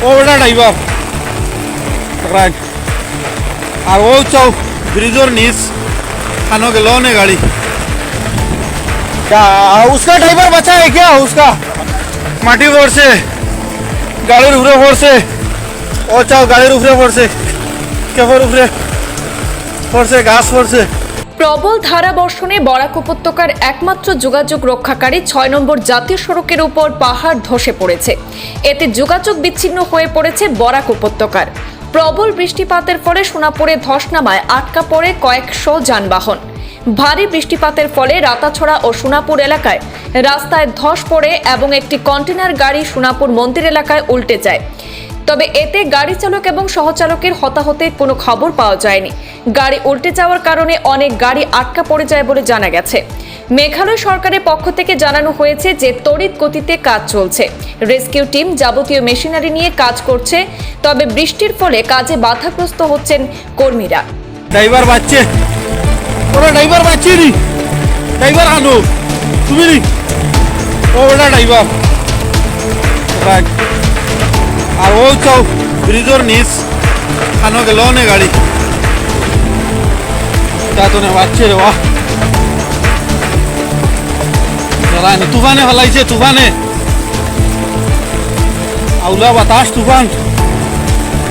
वो driver right और वो चौ नीस के लोन है गाड़ी क्या उसका ड्राइवर बचा है क्या उसका माटी रोड से गाड़ी उफरे फोर से और चाहो गाड़ी उफरे फोर से कैफर उफरे फोर से घास फोर से প্রবল ধারা বর্ষণে বরাক উপত্যকার একমাত্র যোগাযোগ রক্ষাকারী ছয় নম্বর জাতীয় সড়কের উপর পাহাড় ধসে পড়েছে। এতে যোগাযোগ বিচ্ছিন্ন হয়ে পড়েছে বরাক উপত্যকার। প্রবল বৃষ্টিপাতের ফলে সোনাপুরে ধস নামায় আটকা পড়ে কয়েকশো যানবাহন। ভারী বৃষ্টিপাতের ফলে রাতাছড়া ও সোনাপুর এলাকায় রাস্তায় ধস পড়ে এবং একটি কন্টেনার গাড়ি সোনাপুর মন্দির এলাকায় উল্টে যায়। তবে এতে গাড়ি চালক এবং সহচালকের হতাহতের কোনো খবর পাওয়া যায়নি। গাড়ি উল্টে যাওয়ার কারণে অনেক গাড়ি আটকা পড়ে যায় বলে জানা গেছে। মেঘালয় সরকারের পক্ষ থেকে জানানো হয়েছে যে তড়িৎ গতিতে কাজ চলছে। রেস্কিউ টিম যাবতীয় মেশিনারি নিয়ে কাজ করছে, তবে বৃষ্টির ফলে কাজে বাধাগ্রস্ত হচ্ছেন কর্মীরা। ড্রাইভার বাচ্চে ওরা ড্রাইভার বাচ্চে নি। ড্রাইভার আনো। তুমি নি। ও বেটা ড্রাইভার। আর ও চাও ব্রিজর নিচ খানো গেল নে গাড়ি তা তো নে বাচ্চে রে বাহ চলাই না তুফানে ফেলাইছে তুফানে আউলা বাতাস তুফান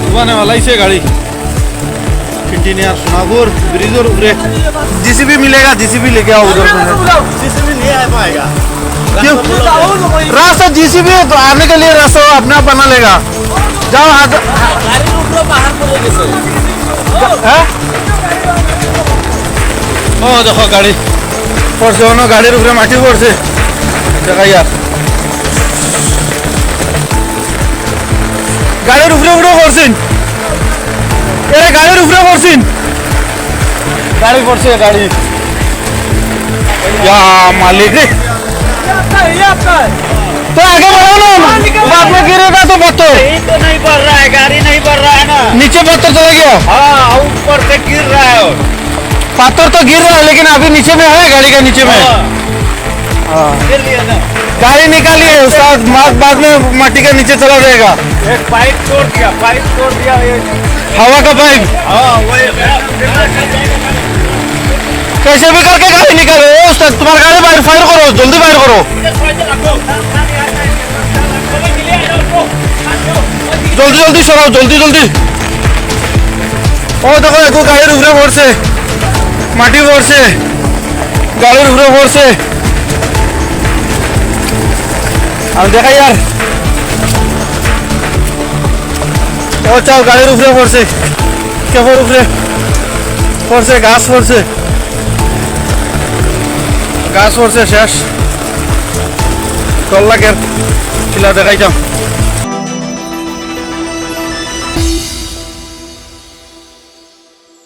তুফানে ফেলাইছে গাড়ি इंजीनियर सोनापुर ब्रिजर उपरे जीसीबी मिलेगा जीसीबी लेके आओ उधर से जीसीबी नहीं आ पाएगा क्यों रास्ता जीसीबी है तो आने के लिए रास्ता अपने आप बना लेगा যাও হ্যাঁ? ও দেখো গাড়ি। পড়ছে অন্য গাড়ির উপরে মাটি পড়ছে। দেখাই আর গাড়ির উপরে উপরে পড়ছেন। এরা গাড়ির উপরে পড়ছেন। গাড়ি পড়ছে গাড়ি। মালিক রে। तो पत्थर तो नहीं बढ़ रहा है गाड़ी नहीं बढ़ रहा है ना। नीचे पत्थर चला गया हाँ। ऊपर से गिर रहा है पत्थर तो गिर रहा है लेकिन अभी नीचे में है गाड़ी का नीचे में? हाँ। ना। गाड़ी निकालिए उसका बाद बाद में माटी का नीचे चला जाएगा। एक पाइप तोड़ दिया पाइप तोड़ दिया ये। हवा का पाइप? हाँ वही कैसे भी करके गाड़ी निकालो तुम्हारा गाड़ी बाहर फायर करो जल्दी फायर करो। জলদি জলদি সরাও, জলদি জলদি। ও, দেখো, একো গাড়ির উপরে পড়ছে মাটি পড়ছে গাড়ির উপরে পড়ছে আর দেখাই আর ও চাও গাড়ির উপরে পড়ছে কেবর উপরে পড়ছে গাছ পড়ছে গাছ পড়ছে শেষ। টল লাগের খিলা দেখাইতাম